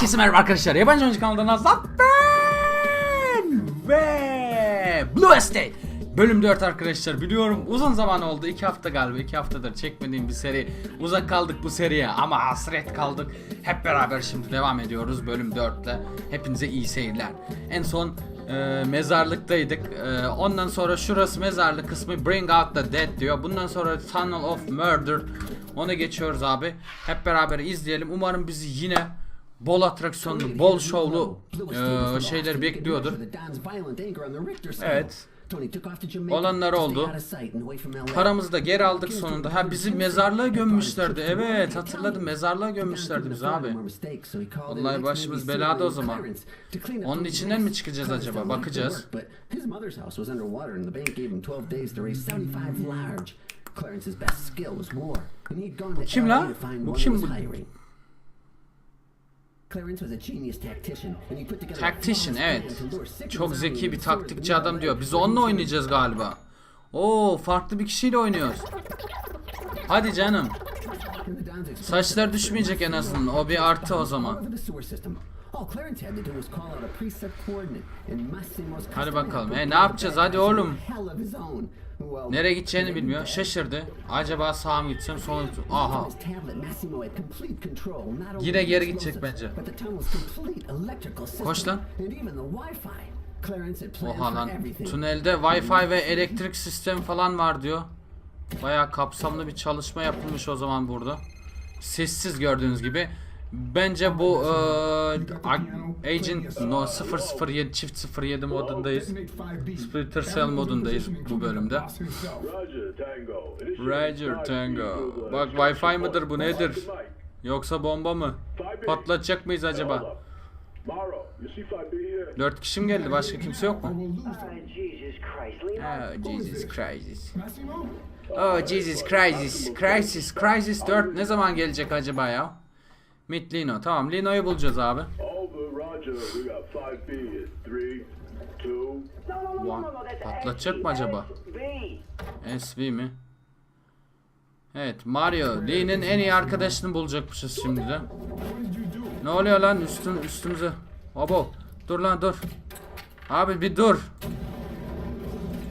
Herkese merhaba arkadaşlar. Yabancı Oyuncu kanalından Azat ben ve Blue Estate. Bölüm 4 arkadaşlar biliyorum. Uzun zaman oldu. 2 hafta galiba 2 haftadır çekmediğim bir seri. Uzak kaldık bu seriye ama hasret kaldık. Hep beraber şimdi devam ediyoruz bölüm 4 ile Hepinize iyi seyirler. En son e, mezarlıktaydık. E, Ondan sonra şurası mezarlık kısmı Bring Out the Dead diyor. Bundan sonra Tunnel of Murder. Ona geçiyoruz abi. Hep beraber izleyelim. Umarım bizi yine bol atraksiyonlu, bol şovlu e, şeyler bekliyordur. Evet. Olanlar oldu. Paramızı da geri aldık sonunda. Ha bizi mezarlığa gömmüşlerdi. Evet hatırladım mezarlığa gömmüşlerdi bizi abi. Vallahi başımız belada o zaman. Onun içinden mi çıkacağız acaba? Bakacağız. Kim la? Bu kim bu? Tactician evet. Çok zeki bir taktikçi adam diyor. Biz onunla oynayacağız galiba. Oo farklı bir kişiyle oynuyoruz. Hadi canım. Saçlar düşmeyecek en azından. O bir artı o zaman. Hadi bakalım. E ne yapacağız hadi oğlum. Nereye gideceğini bilmiyor. Şaşırdı. Acaba sağa mı gitsem sola mı? Aha. Yine geri gidecek bence. Koş lan. Oha lan. Tünelde Wi-Fi ve elektrik sistemi falan var diyor. Bayağı kapsamlı bir çalışma yapılmış o zaman burada. Sessiz gördüğünüz gibi. Bence bu eee, Agent No 007 çift 07 modundayız. Splinter Cell modundayız bu bölümde. Roger Tango. Bak Wi-Fi mıdır bu nedir? Yoksa bomba mı? Patlatacak mıyız acaba? Morrow, you see 5B here? Dört kişi mi geldi? Başka kimse yok mu? Oh Jesus Christ. Oh Jesus Christ. Crisis. Crisis 4 ne zaman gelecek acaba ya? Meet Lino. Tamam Lino'yu bulacağız abi. Over, Roger. We got 5B is 3, 2, No, no, no, no, no, no, that's Patlatacak mı acaba? SB. SV mi? Evet Mario. Lee'nin en iyi arkadaşını bulacakmışız şimdi de. Ne oluyor lan üstün üstümüze? Abo. Dur lan dur. Abi bir dur.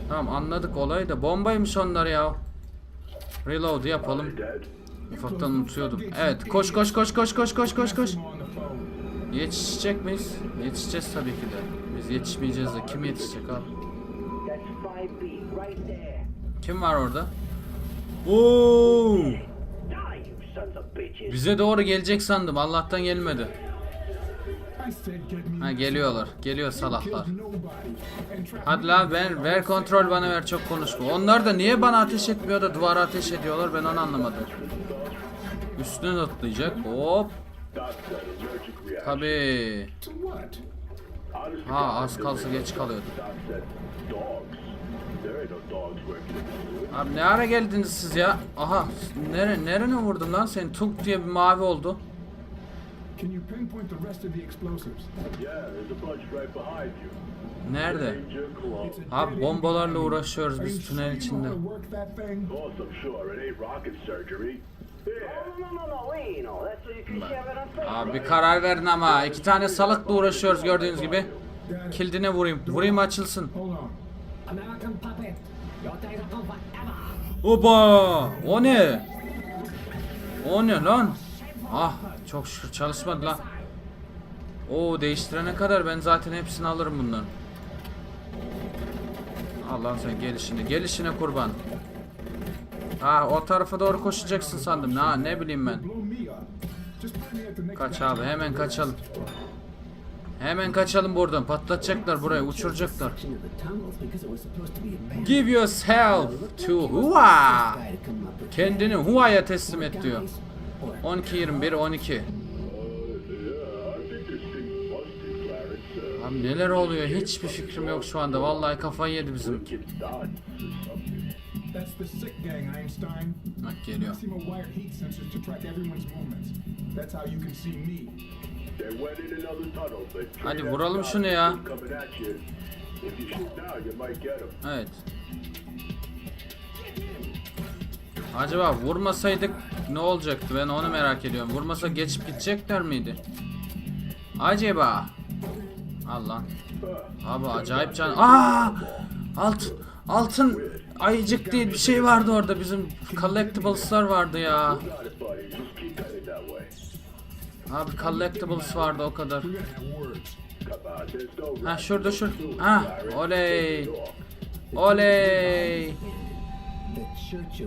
Tamam anladık olayı da bombaymış onlar ya. Reload yapalım. Ufaktan unutuyordum. Evet koş koş koş koş koş koş koş koş. Yetişecek miyiz? Yetişeceğiz tabii ki de. Biz yetişmeyeceğiz de kim yetişecek abi? That's 5B, right there. Kim var orada? Oo! Bize doğru gelecek sandım. Allah'tan gelmedi. Ha geliyorlar. Geliyor salaklar. Hadi la ver, ver kontrol bana ver çok konuşma. Onlar da niye bana ateş etmiyor da duvara ateş ediyorlar ben onu anlamadım. Üstüne atlayacak. Hop. Honestly, Ha az kalsa geç kalıyordu. Abi ne ara geldiniz siz ya? Aha nere, nerene vurdum lan seni? Tuk diye bir mavi oldu. Can you pinpoint the rest of the explosives? Yeah, there's a bunch right behind you. Nerede? Abi bombalarla uğraşıyoruz biz tünel içinde. Abi karar verin ama. iki tane salakla uğraşıyoruz gördüğünüz gibi. Kildine vurayım. Vurayım açılsın. Oba! O ne? O ne lan? Ah çok şükür çalışmadı lan. Oo değiştirene kadar ben zaten hepsini alırım bundan. Allah sen gelişine. Gelişine kurban. Ha o tarafa doğru koşacaksın sandım. Ne, ne bileyim ben. Kaç abi hemen kaçalım. Hemen kaçalım buradan. Patlatacaklar burayı. Uçuracaklar. Give yourself to Hua. Kendini Hua'ya teslim et diyor. 12 21 12. Abi neler oluyor hiçbir fikrim yok şu anda. Vallahi kafayı yedi bizim. Bak geliyor. Hadi vuralım şunu ya. Evet. Acaba vurmasaydık ne olacaktı? Ben onu merak ediyorum. Vurmasa geçip gidecekler miydi? Acaba. Al lan. Abi acayip can. Aa! Alt altın ayıcık diye bir şey vardı orada bizim collectibles'lar vardı ya. Abi collectibles vardı o kadar. Ha şurada şur. Ha oley. Oley.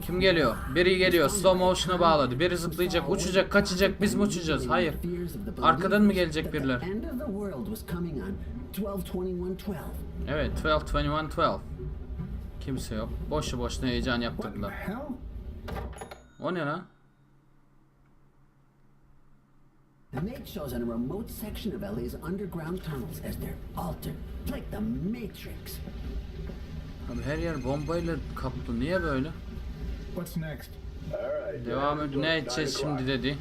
Kim geliyor? Biri geliyor. Slow motion'a bağladı. Biri zıplayacak, uçacak, kaçacak. Biz mi uçacağız? Hayır. Arkadan mı gelecek 12-21-12. Evet 12 21 12. Kimse yok. Boşu boşuna heyecan yaptırdılar. O ne lan? The mate shows on a remote section of LA's underground tunnels as their altar, like the Matrix. Abi her yer bombayla kaplı. Niye böyle? What's next? Devam et. Ne edeceğiz şimdi dedi.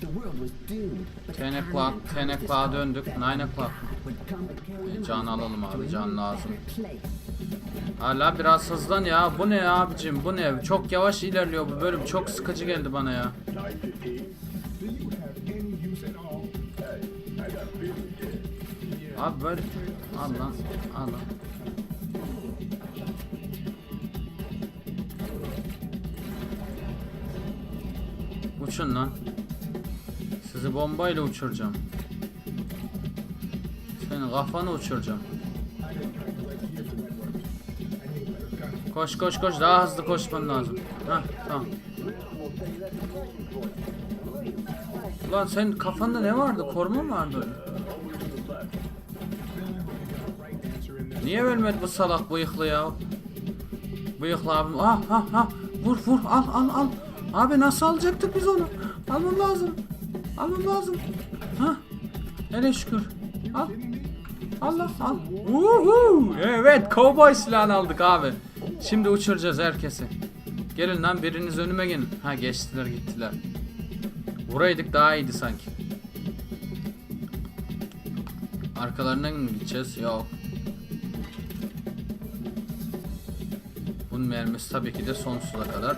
The world was doomed, but the 10 Khan o'clock, and 10 Congress o'clock'a döndük. that 9 o'clock. Can alalım abi, can lazım. Hala biraz hızlan ya. Bu ne abicim? Bu ne? Çok yavaş ilerliyor bu bölüm. Çok sıkıcı geldi bana ya. 915. Do you have Al lan. Lan. Sizi bombayla uçuracağım. Senin kafanı uçuracağım. Koş koş koş daha hızlı koşman lazım. Ha tamam. Ulan sen kafanda ne vardı? Koruma mı vardı? This. Niye ölmedi bu salak bıyıklı ya? Bıyıklı abim. Ah ha ha. Vur vur al al al. Abi nasıl alacaktık biz onu? Almam lazım. Almam lazım. Ha. Hele şükür. Al. Allah al. Uhu. Evet cowboy silahını aldık abi. Şimdi uçuracağız herkesi. Gelin lan biriniz önüme gelin. Ha geçtiler gittiler. Vuraydık daha iyiydi sanki. Arkalarından mı gideceğiz? Yok. Bunun mermisi tabii ki de sonsuza kadar.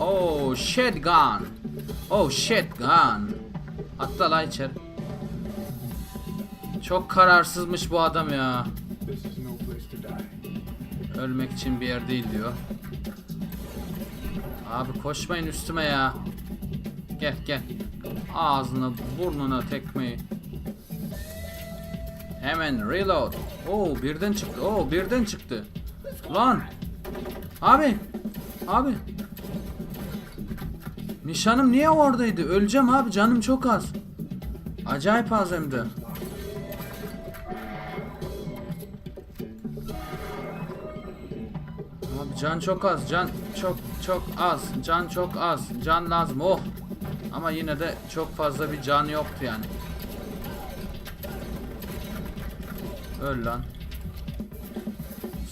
Oh shit gun. Oh shit gun. Atla la içeri. Çok kararsızmış bu adam ya. Ölmek için bir yer değil diyor. Abi koşmayın üstüme ya. Gel gel. Ağzına burnuna tekmeyi. Hemen reload. Oo birden çıktı. Oo birden çıktı. Lan. Abi. Abi. Nişanım niye oradaydı? Öleceğim abi canım çok az. Acayip az hem de. Abi can çok az, can çok çok az, can çok az, can lazım oh. Ama yine de çok fazla bir can yoktu yani. Öl lan.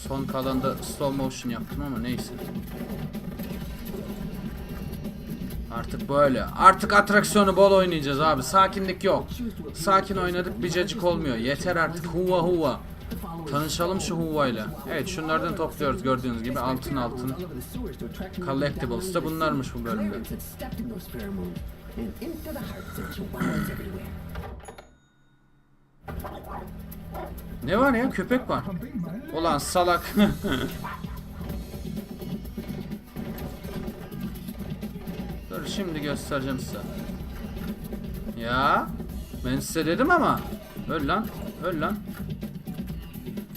Son kalanda slow motion yaptım ama neyse. Artık böyle. Artık atraksiyonu bol oynayacağız abi. Sakinlik yok. Sakin oynadık bir cacık olmuyor. Yeter artık huva huva. Tanışalım şu huvayla. Evet şunlardan topluyoruz gördüğünüz gibi altın altın. Collectibles da bunlarmış bu bölümde. Ne var ya köpek var. Ulan salak. şimdi göstereceğim size. Ya ben size dedim ama. Öl lan. Öl lan.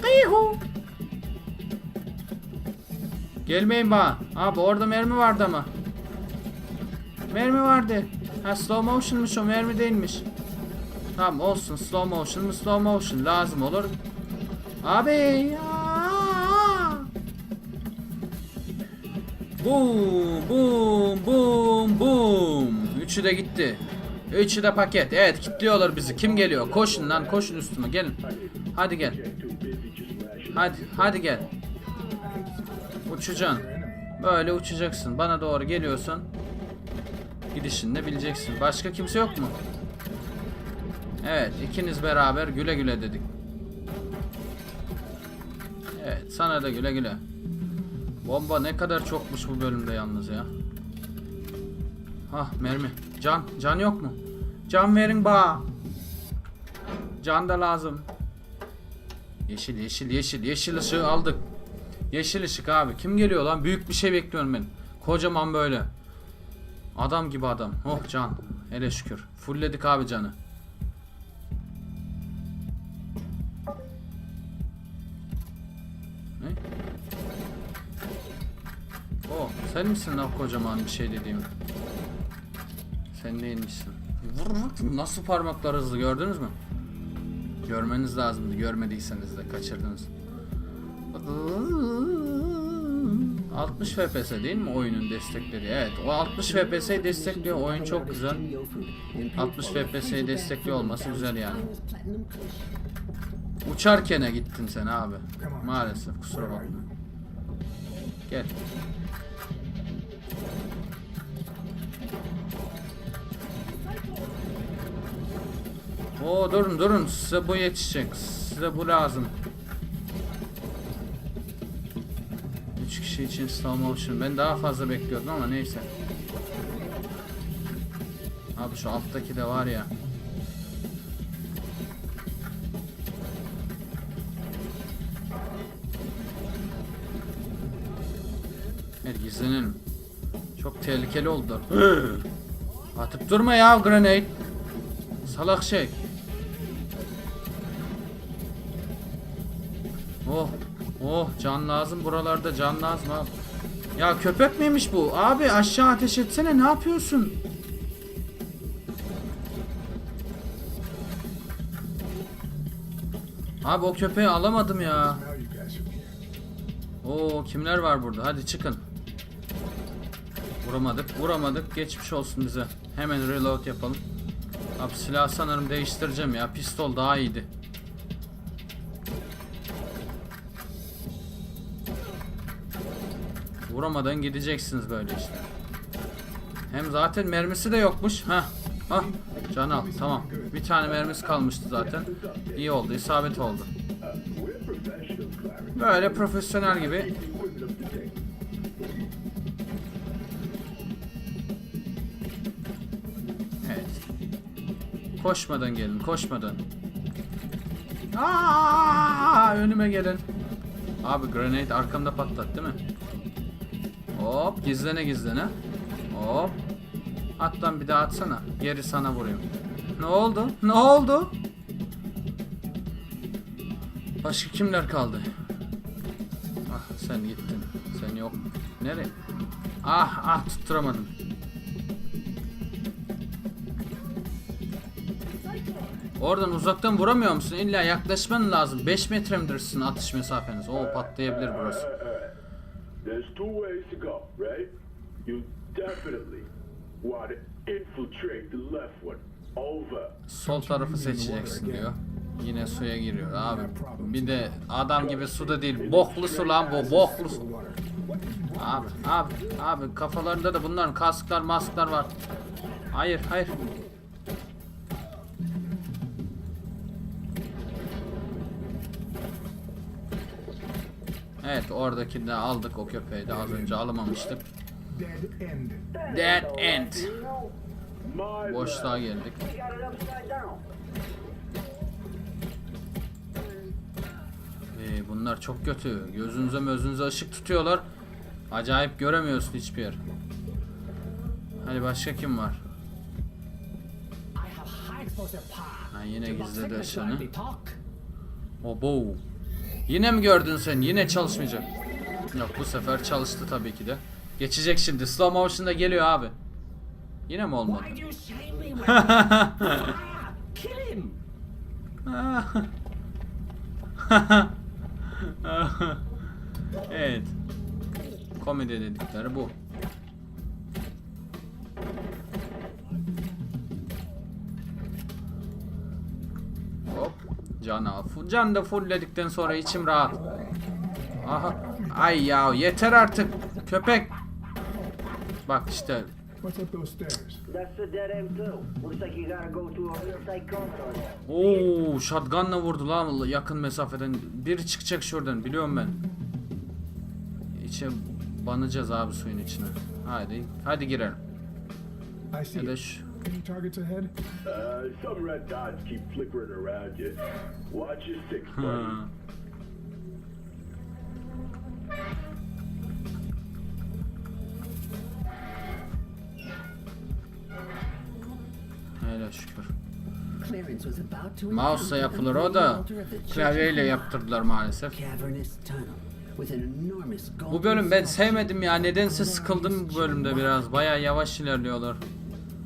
Kıyhu. Gelmeyin bana. Abi orada mermi vardı ama. Mermi vardı. Ha slow motion'muş o mermi değilmiş. Tamam olsun slow motion mu slow motion lazım olur. Abi ya. Boom boom boom. Üçü de gitti. Üçü de paket. Evet kilitliyorlar bizi. Kim geliyor? Koşun lan koşun üstüme gelin. Hadi gel. Hadi hadi gel. Uçacaksın. Böyle uçacaksın. Bana doğru geliyorsun. Gidişini de bileceksin. Başka kimse yok mu? Evet ikiniz beraber güle güle dedik. Evet sana da güle güle. Bomba ne kadar çokmuş bu bölümde yalnız ya. Hah mermi. Can. Can yok mu? Can verin ba. Can da lazım. Yeşil yeşil yeşil yeşil ışığı aldık. Yeşil ışık abi. Kim geliyor lan? Büyük bir şey bekliyorum ben. Kocaman böyle. Adam gibi adam. Oh can. Hele şükür. Fullledik abi canı. Ne? Oh sen misin lan kocaman bir şey dediğim? Sen neymişsin? Vur vur. Nasıl parmaklar hızlı gördünüz mü? Görmeniz lazımdı. Görmediyseniz de kaçırdınız. 60 FPS değil mi oyunun destekleri? Evet, o 60 FPS destekliyor. Oyun çok güzel. 60 FPS'yi destekliyor olması güzel yani. Uçarkene gittin sen abi. Maalesef kusura bakma. Gel. Oo durun durun size bu yetişecek. Size bu lazım. 3 kişi için slow motion. Ben daha fazla bekliyordum ama neyse. Abi şu alttaki de var ya. Evet gizlenelim. Çok tehlikeli oldu. Atıp durma ya grenade. Salak şey. Can lazım buralarda can lazım abi. Ya köpek miymiş bu? Abi aşağı ateş etsene ne yapıyorsun? Abi o köpeği alamadım ya. Oo kimler var burada? Hadi çıkın. Vuramadık, vuramadık. Geçmiş olsun bize. Hemen reload yapalım. Abi silah sanırım değiştireceğim ya. Pistol daha iyiydi. Vuramadan gideceksiniz böyle işte. Hem zaten mermisi de yokmuş. Ha. Ah. Can al. Tamam. Bir tane mermisi kalmıştı zaten. İyi oldu. isabet oldu. Böyle profesyonel gibi. Evet. Koşmadan gelin, koşmadan. Aa, önüme gelin. Abi grenade arkamda patlat değil mi? Hop, gizlene gizlene. Hop. At lan bir daha atsana. Geri sana vurayım. Ne oldu? Ne oldu? Başka kimler kaldı? Ah sen gittin. Sen yok. Nereye? Ah ah tutturamadım. Oradan uzaktan vuramıyor musun? İlla yaklaşman lazım. 5 metre midir sizin atış mesafeniz? Oo patlayabilir burası. There's two ways to go, right? You definitely want to infiltrate the left one. Over. Sol tarafı seçeceksin diyor. Yine suya giriyor abi. Bir de adam gibi suda değil. Boklu su lan bu. Boklu su. Abi abi abi kafalarında da bunların kasklar masklar var. Hayır hayır. Evet oradakini aldık o köpeği de az önce alamamıştık. Dead end. Boşluğa geldik. Ee, bunlar çok kötü. Gözünüze gözünüze ışık tutuyorlar. Acayip göremiyorsun hiçbir yer. Hadi başka kim var? Ha, yine gizledi ışığını. Obo. Yine mi gördün sen? Yine çalışmayacak. Yok bu sefer çalıştı tabii ki de. Geçecek şimdi. Slow motion'da geliyor abi. Yine mi olmadı? evet. Komedi dedikleri bu. Hop. Can da fullledikten sonra içim rahat. Aha. Ay ya yeter artık. Köpek. Bak işte. Oo, shotgunla vurdu lan yakın mesafeden. Biri çıkacak şuradan biliyorum ben. İçe banacağız abi suyun içine. Hadi, hadi girelim. Ya da şu Any targets ahead? Uh, some red dots keep flickering around you. Watch your six, buddy. Hı. Hele şükür. Mouse'la yapılır o da klavyeyle yaptırdılar maalesef. Bu bölüm ben sevmedim ya. Nedense sıkıldım bu bölümde biraz. Baya yavaş ilerliyorlar.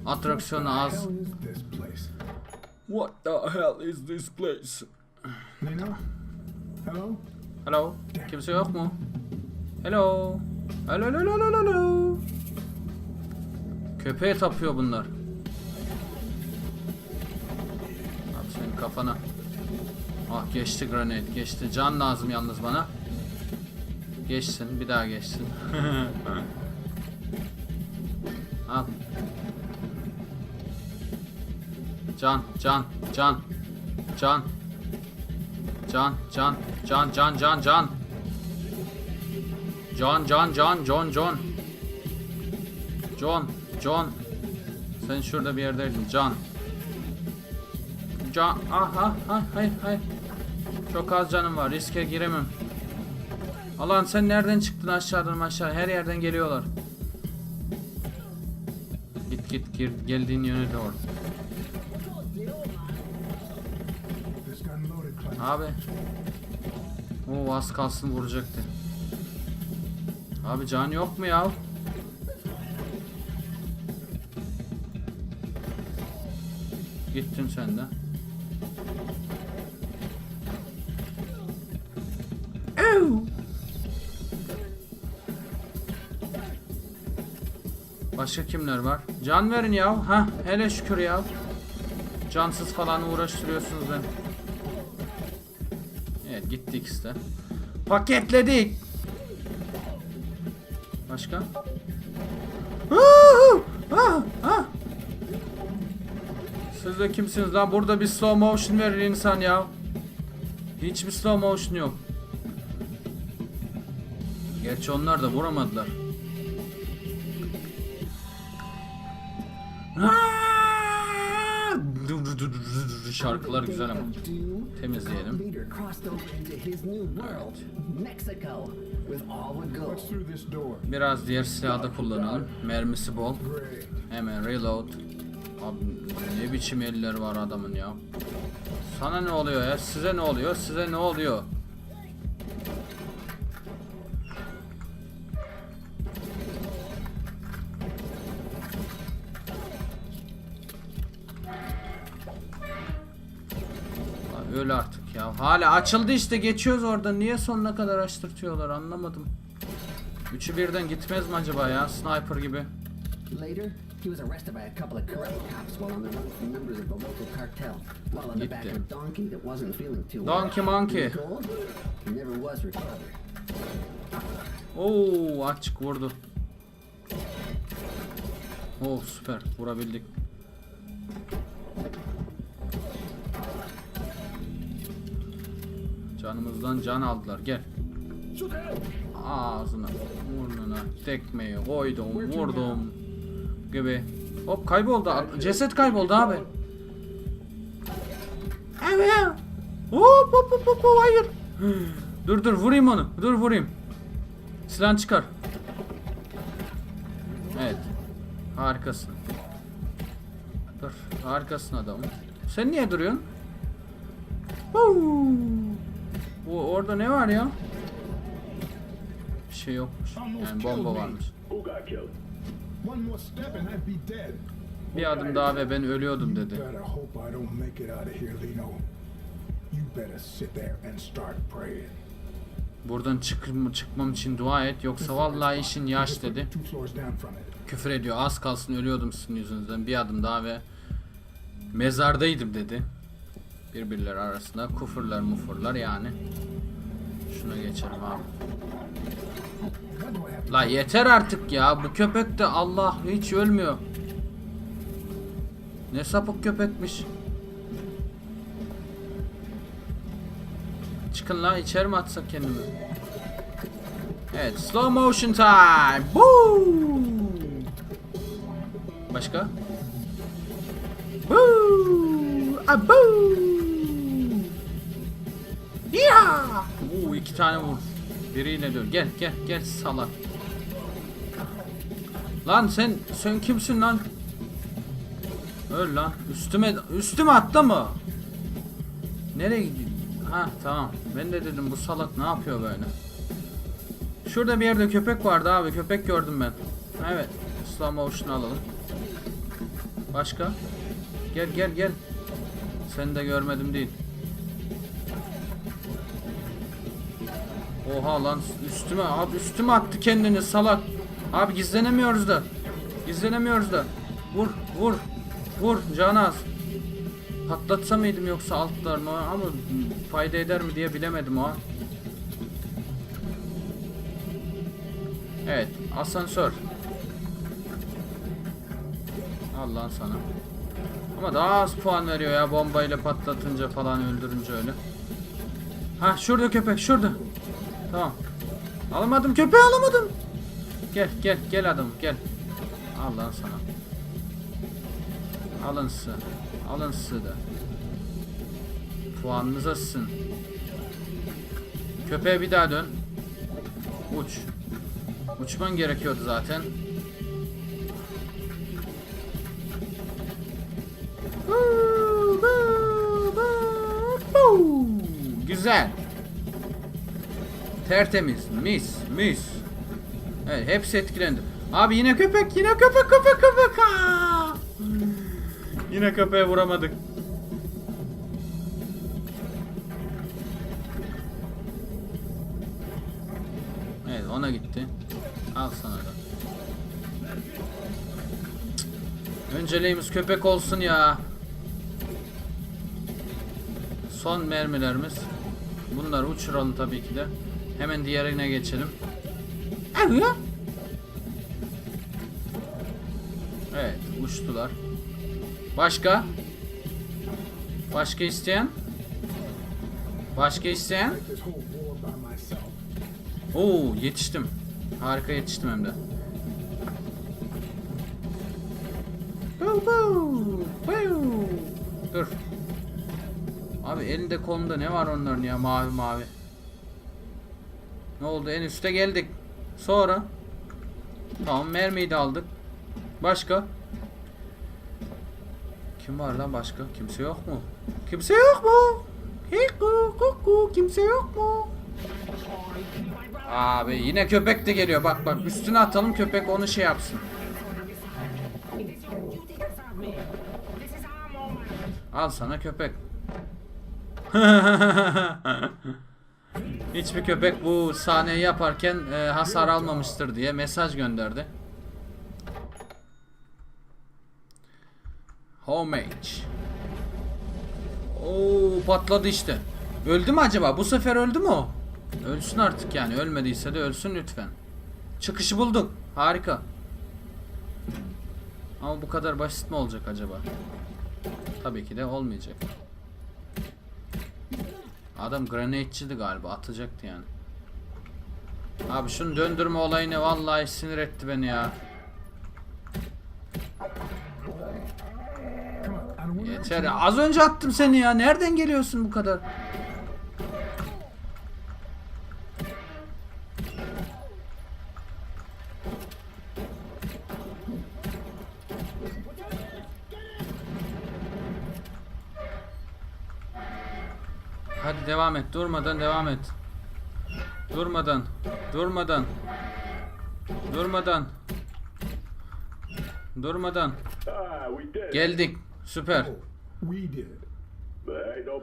Atraksiyon az. What the hell is this place? Lena? Hello? Hello? Kimse yok mu? Hello? Hello, hello, hello, hello, hello. Köpeğe tapıyor bunlar. Abi senin kafana. Ah geçti granate geçti. Can lazım yalnız bana. Geçsin bir daha geçsin. Al. Can, can, can, can. Can, can, can, can, can, can. Can, can, can, John, John. John, John. Sen şurada bir yerdeydin, Can. Can, ah, ah, ah, hayır, hayır. Çok az canım var, riske giremem. Allah'ım sen nereden çıktın aşağıdan aşağı? Her yerden geliyorlar. Git git gir, geldiğin yöne doğru. Abi. O az kalsın vuracaktı. Abi can yok mu ya? Gittin sen de. Başka kimler var? Can verin ya. Ha, hele şükür ya. Cansız falan uğraştırıyorsunuz beni. Gitti ikisi de. Paketledik. Başka? Ah, ah! Siz de kimsiniz lan? Burada bir slow motion verir insan ya. Hiçbir slow motion yok. Gerçi onlar da vuramadılar. Ah! Şarkılar güzel ama. Temizleyelim. Leader crossed over into his new world, Mexico, with all would go. What's through this door? Biraz diğer silahı da kullanalım. Mermisi bol. Hemen reload. Abi ne biçim eller var adamın ya. Sana ne oluyor ya? Size ne oluyor? Size ne oluyor? Öl artık ya. Hala açıldı işte geçiyoruz orada. Niye sonuna kadar açtırtıyorlar anlamadım. Üçü birden gitmez mi acaba ya? Sniper gibi. He was arrested by a couple of corrupt cops while on the run from members of the local cartel, while on the back of donkey that wasn't feeling too Donkey well. monkey. His gold never was recovered. Oo açık vurdu. Oo süper vurabildik. Canımızdan can aldılar gel. Ağzına, burnuna tekmeyi koydum, vurdum gibi. Hop kayboldu. Ceset kayboldu abi. Evet. Hop hop hop hop hayır. Dur dur vurayım onu. Dur vurayım. Silahını çıkar. Evet. Harikasın. Dur. Harikasın adamım. Sen niye duruyorsun? Huu. Bu orada ne var ya? Bir şey yokmuş. Yani bomba varmış. Bir adım daha ve ben ölüyordum dedi. Buradan çık çıkmam için dua et yoksa vallahi işin yaş dedi. Küfür ediyor. Az kalsın ölüyordum sizin yüzünüzden. Bir adım daha ve mezardaydım dedi. Birbirleri arasında kufurlar mufurlar yani. Şuna geçelim abi. La yeter artık ya. Bu köpek de Allah hiç ölmüyor. Ne sapık köpekmiş. Çıkın la içeri mi atsak kendimi? Evet slow motion time. Woo! Başka? Abo! Ya! Oo iki tane vur. Biriyle dön. Gel gel gel salak. Lan sen sen kimsin lan? Öl lan. Üstüme üstüme attı mı? Nereye gidiyor? Ha tamam. Ben de dedim bu salak ne yapıyor böyle? Şurada bir yerde köpek vardı abi. Köpek gördüm ben. Evet. Slow motion alalım. Başka? Gel gel gel. Seni de görmedim değil. Oha lan üstüme abi üstüme attı kendini salak. Abi gizlenemiyoruz da. Gizlenemiyoruz da. Vur vur. Vur canaz. Patlatsa mıydım yoksa altlarını ama fayda eder mi diye bilemedim an. Evet asansör. Al lan sana. Ama daha az puan veriyor ya bombayla patlatınca falan öldürünce öyle. Ha şurada köpek şurada. Tamam. Alamadım köpeği alamadım. Gel gel gel adam gel. Al sana. Alın sı. Alın sı da. Puanınıza sın. Köpeğe bir daha dön. Uç. Uçman gerekiyordu zaten. Güzel. Tertemiz. Mis. Mis. Evet hepsi etkilendi. Abi yine köpek. Yine köpek köpek köpek. Aa! Yine köpeğe vuramadık. Evet ona gitti. Al sana da. Önceliğimiz köpek olsun ya. Son mermilerimiz. Bunları uçuralım tabii ki de. Hemen diğerine geçelim. Evet. Evet, uçtular. Başka? Başka isteyen? Başka isteyen? Oo, yetiştim. Harika yetiştim hem de. Dur. Abi elinde kolunda ne var onların ya mavi mavi. Ne oldu en üste geldik. Sonra. Tamam mermiyi de aldık. Başka? Kim var lan başka? Kimse yok mu? Kimse yok mu? Hiku kuku kimse yok mu? Abi yine köpek de geliyor bak bak üstüne atalım köpek onu şey yapsın. Al sana köpek. Hiçbir köpek bu sahneyi yaparken e, hasar almamıştır diye mesaj gönderdi. Homage. Oo patladı işte. Öldü mü acaba? Bu sefer öldü mü o? Ölsün artık yani. Ölmediyse de ölsün lütfen. Çıkışı bulduk. Harika. Ama bu kadar basit mi olacak acaba? Tabii ki de olmayacak. Adam grenade'çiydi galiba. Atacaktı yani. Abi şunu döndürme olayını vallahi sinir etti beni ya. Yeter. Az önce attım seni ya. Nereden geliyorsun bu kadar? Devam et. Durmadan devam et. Durmadan. Durmadan. Durmadan. Durmadan. Geldik. Süper.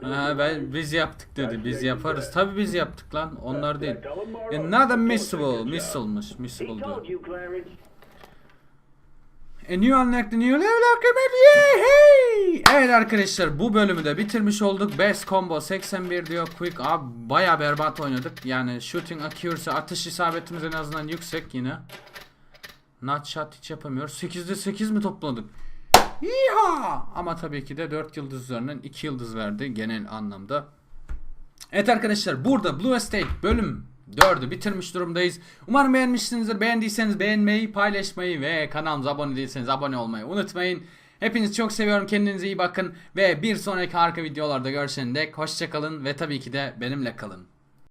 Ha ben biz yaptık dedi. Biz yaparız. Tabi biz yaptık lan. Onlar değil. Another missile. Missile'mış. Missile diyor. A new unlocked new level upgrade. Yeah, hey! Evet arkadaşlar bu bölümü de bitirmiş olduk. Best combo 81 diyor. Quick abi baya berbat oynadık. Yani shooting accuracy atış isabetimiz en azından yüksek yine. Not shot hiç yapamıyoruz. 8'de 8 mi topladık? Yiha! Ama tabii ki de 4 yıldız üzerinden 2 yıldız verdi genel anlamda. Evet arkadaşlar burada Blue Estate bölüm 4'ü bitirmiş durumdayız. Umarım beğenmişsinizdir. Beğendiyseniz beğenmeyi, paylaşmayı ve kanalımıza abone değilseniz abone olmayı unutmayın. Hepinizi çok seviyorum. Kendinize iyi bakın. Ve bir sonraki arka videolarda görüşene dek hoşçakalın ve tabii ki de benimle kalın.